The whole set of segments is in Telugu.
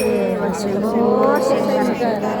देवशुभो शिक्षणः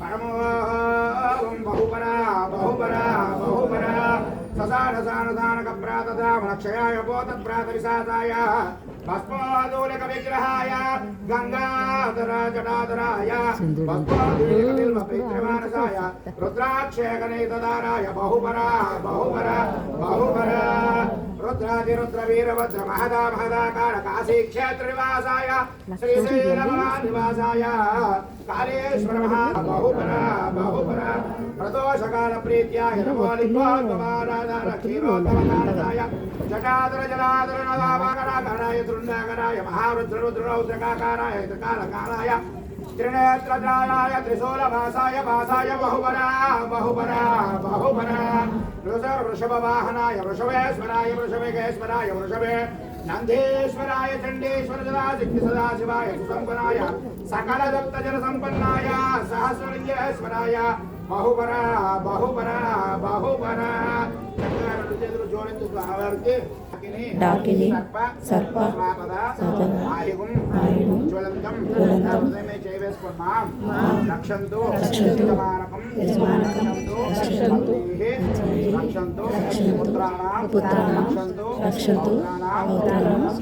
పరమవాహం బహుపరా బహుపరా బహుపరా సదానసానుదానకప్రాతదామనక్షయాయ పోతప్రాతవిశాసాయ భస్మోదూలక విగ్రహాయ గంగాధరాజటాధరాయ భస్మోదూలకమానసాయ రుద్రాక్షేకనేతదారాయ బహుపరా బహుపరా బహుపరా రుద్రాదిరుద్రవీరభద్ర మహదా మహదాకార కాశీక్షేత్ర నివాసాయ శ్రీ శ్రీరమనివాసాయ కాళేశ్వర మహాబహుపర బహుపర ప్రదోషకాల ప్రీత్యాయ నమో లింగోత్తమారాధీరోత్తమకారదాయ జటాదుర జలాదుర నవాకరాకరాయ తృణాకరాయ మహారుద్రరుద్రౌద్రకాకారాయ వృషభవాహనాయ వృషభేశ్వరాయ వృషభేశ్వరాయ వృషభే నందేశ్వరాయ చండేశ్వర సదాశక్తి సదాశివాయ సుసంపన్నాయ సకల దత్త జన సంపన్నాయ సహస్రలింగేశ్వరాయ బాహుబర బాహుబర బాహుబర చేతులు జోడించు స్వామివారికి డాకిని సర్ప సర్ప ఆయుగం జ్వలంతం रक्षन्तु रक्षन्तु पुत्राणां। रक्षन्तु रक्षन्तु पौत्राणां।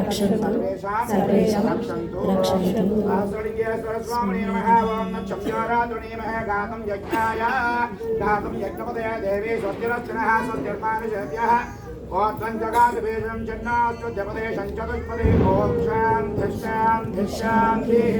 रक्षन्तु सर्वेषां। रक्षन्तु सहस्रलिङ्गे सरस्वामिने नमः। ओम नक्षत्राराधुणे नमः। गातं यज्ञाय। गातं यज्ञपदय देवे स्वस्तिरस्तिनः स्वधर्मानुशभ्यः ओत्वं जगाद्भेषं चन्नास्त्वजपदे शञ्चतुष्पदे। ॐ शान्तिः शान्तिः शान्तिः।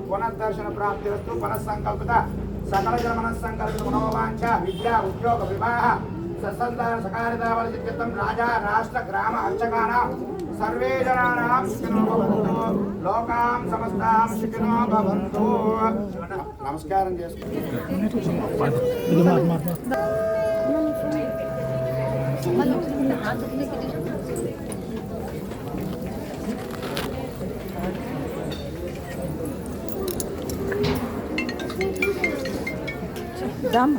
పునర్దర్శన ప్రాప్తిరస్తు పునఃసంకల్పిత సకల జన మనస్సంకల్పిత మనోవాంఛ విద్యా ఉద్యోగ వివాహ సత్సంతాన సకారితావలిచిత్తం రాజా రాష్ట్ర గ్రామ అర్చకానాం సర్వే జనానాం సుఖినో భవంతు. లోకాం సమస్తాం సుఖినో భవంతు. నమస్కారం చేసుకుంటాం дам.